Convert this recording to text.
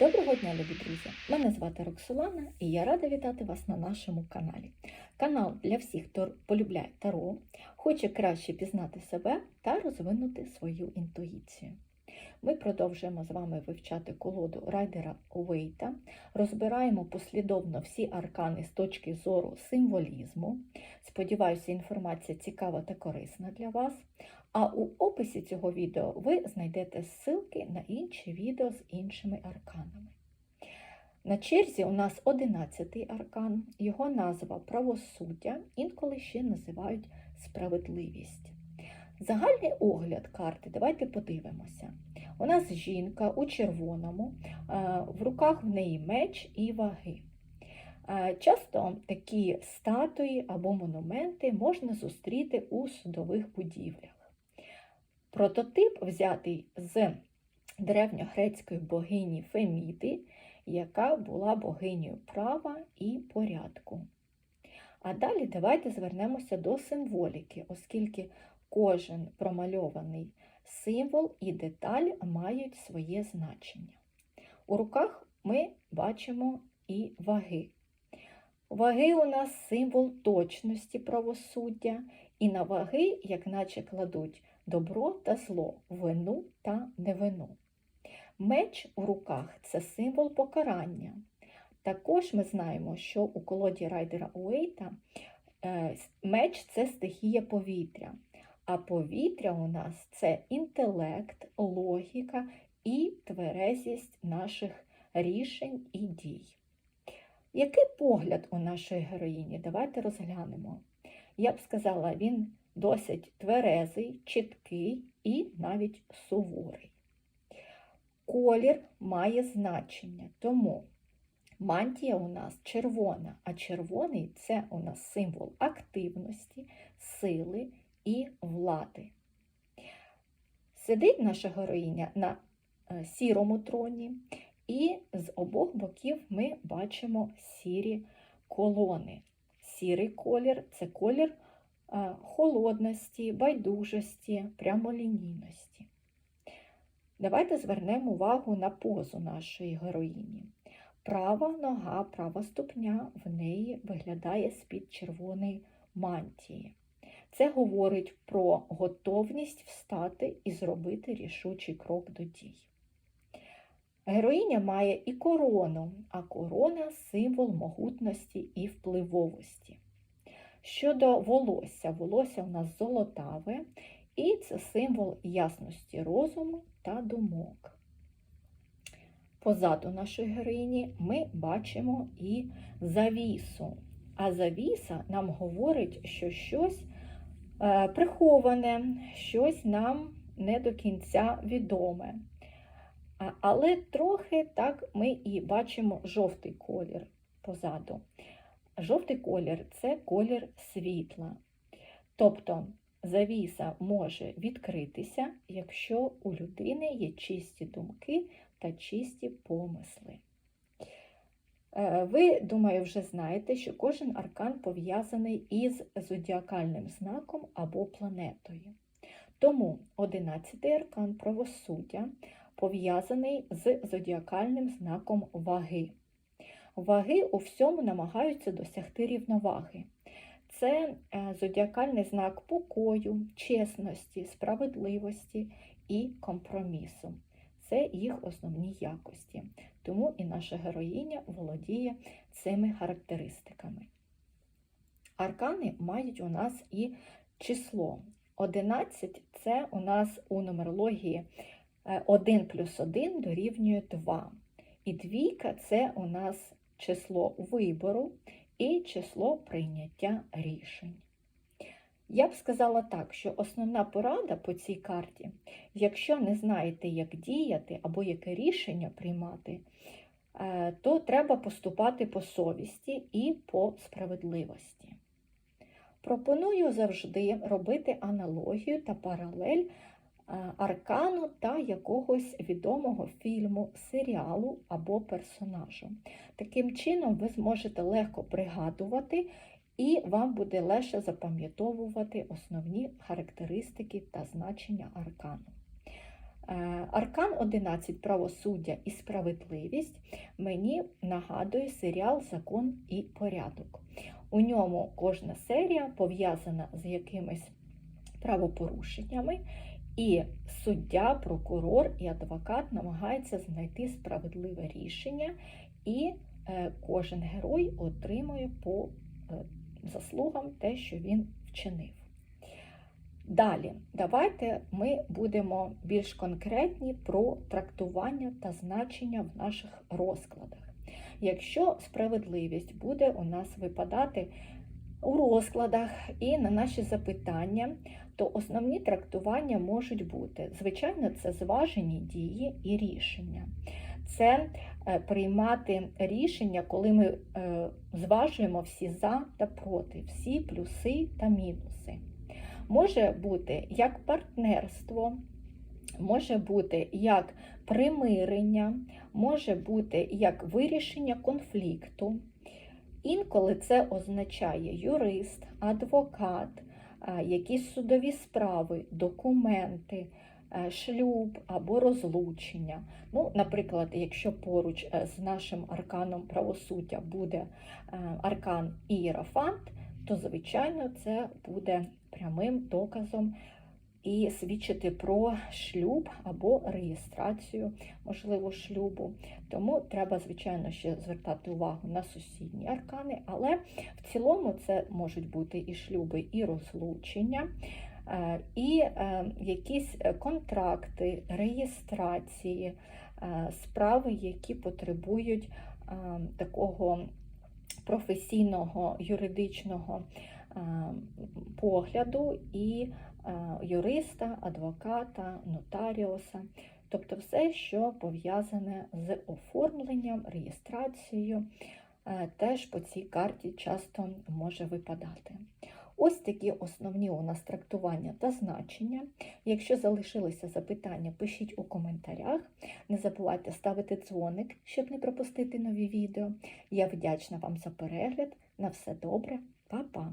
Доброго дня, любі друзі! Мене звати Роксолана і я рада вітати вас на нашому каналі. Канал для всіх, хто полюбляє таро, хоче краще пізнати себе та розвинути свою інтуїцію. Ми продовжуємо з вами вивчати колоду райдера Уейта, розбираємо послідовно всі аркани з точки зору символізму. Сподіваюся, інформація цікава та корисна для вас. А у описі цього відео ви знайдете ссылки на інші відео з іншими арканами. На черзі у нас 11-й аркан, його назва правосуддя, інколи ще називають справедливість. Загальний огляд карти, давайте подивимося. У нас жінка у червоному, в руках в неї меч і ваги. Часто такі статуї або монументи можна зустріти у судових будівлях. Прототип взятий з древньогрецької богині Феміди, яка була богинею права і порядку. А далі давайте звернемося до символіки, оскільки кожен промальований символ і деталь мають своє значення. У руках ми бачимо і ваги. Ваги у нас символ точності правосуддя, і на ваги, як наче кладуть добро та зло, вину та невину. Меч у руках це символ покарання. Також ми знаємо, що у колоді райдера Уейта е, меч це стихія повітря, а повітря у нас це інтелект, логіка і тверезість наших рішень і дій. Який погляд у нашої героїні? Давайте розглянемо. Я б сказала, він досить тверезий, чіткий і навіть суворий. Колір має значення, тому мантія у нас червона, а червоний це у нас символ активності, сили і влади. Сидить наша героїня на е, сірому троні, і з обох боків ми бачимо сірі колони. Сірий колір це колір холодності, байдужості, прямолінійності. Давайте звернемо увагу на позу нашої героїні. Права нога, права ступня в неї виглядає з-під червоної мантії. Це говорить про готовність встати і зробити рішучий крок до дій. Героїня має і корону, а корона символ могутності і впливовості. Щодо волосся, волосся у нас золотаве, і це символ ясності розуму та думок. Позаду нашої героїні ми бачимо і завісу. А завіса нам говорить, що щось е, приховане, щось нам не до кінця відоме. Але трохи так ми і бачимо жовтий колір позаду. Жовтий колір це колір світла. Тобто завіса може відкритися, якщо у людини є чисті думки та чисті помисли. Е, ви, думаю, вже знаєте, що кожен аркан пов'язаний із зодіакальним знаком або планетою. Тому 11-й аркан правосуддя пов'язаний з зодіакальним знаком ваги. Ваги у всьому намагаються досягти рівноваги. Це е, зодіакальний знак покою, чесності, справедливості і компромісу. Це їх основні якості. Тому і наша героїня володіє цими характеристиками. Аркани мають у нас і число. 11 це у нас у нумерології 1 е, плюс 1 дорівнює 2. І двійка це у нас число вибору і число прийняття рішень. Я б сказала так, що основна порада по цій карті, якщо не знаєте, як діяти або яке рішення приймати, е, то треба поступати по совісті і по справедливості. Пропоную завжди робити аналогію та паралель аркану та якогось відомого фільму, серіалу або персонажу. Таким чином, ви зможете легко пригадувати, і вам буде легше запам'ятовувати основні характеристики та значення аркану. Е, Аркан 11 правосуддя і справедливість мені нагадує серіал Закон і порядок. У ньому кожна серія пов'язана з якимись правопорушеннями, і суддя, прокурор і адвокат намагаються знайти справедливе рішення, і е, кожен герой отримує по е, заслугам те, що він вчинив. Далі, давайте ми будемо більш конкретні про трактування та значення в наших розкладах. Якщо справедливість буде у нас випадати у розкладах і на наші запитання, то основні трактування можуть бути. Звичайно, це зважені дії і рішення. Це е, приймати рішення, коли ми е, зважуємо всі за та проти, всі плюси та мінуси. Може бути як партнерство, може бути як примирення, може бути як вирішення конфлікту. Інколи це означає юрист, адвокат, якісь судові справи, документи, е, шлюб або розлучення. Ну, наприклад, якщо поруч е, з нашим арканом правосуддя буде е, аркан Ієрофант, то, звичайно, це буде прямим доказом і свідчити про шлюб або реєстрацію, можливо, шлюбу. Тому треба, звичайно, ще звертати увагу на сусідні аркани, але в цілому це можуть бути і шлюби, і розлучення. е, І е, якісь контракти, реєстрації, е, справи, які потребують такого професійного юридичного погляду і юриста, адвоката, нотаріуса, тобто все, що пов'язане з оформленням, реєстрацією, е, теж по цій карті часто може випадати. Ось такі основні у нас трактування та значення. Якщо залишилися запитання, пишіть у коментарях. Не забувайте ставити дзвоник, щоб не пропустити нові відео. Я вдячна вам за перегляд. На все добре, Па-па!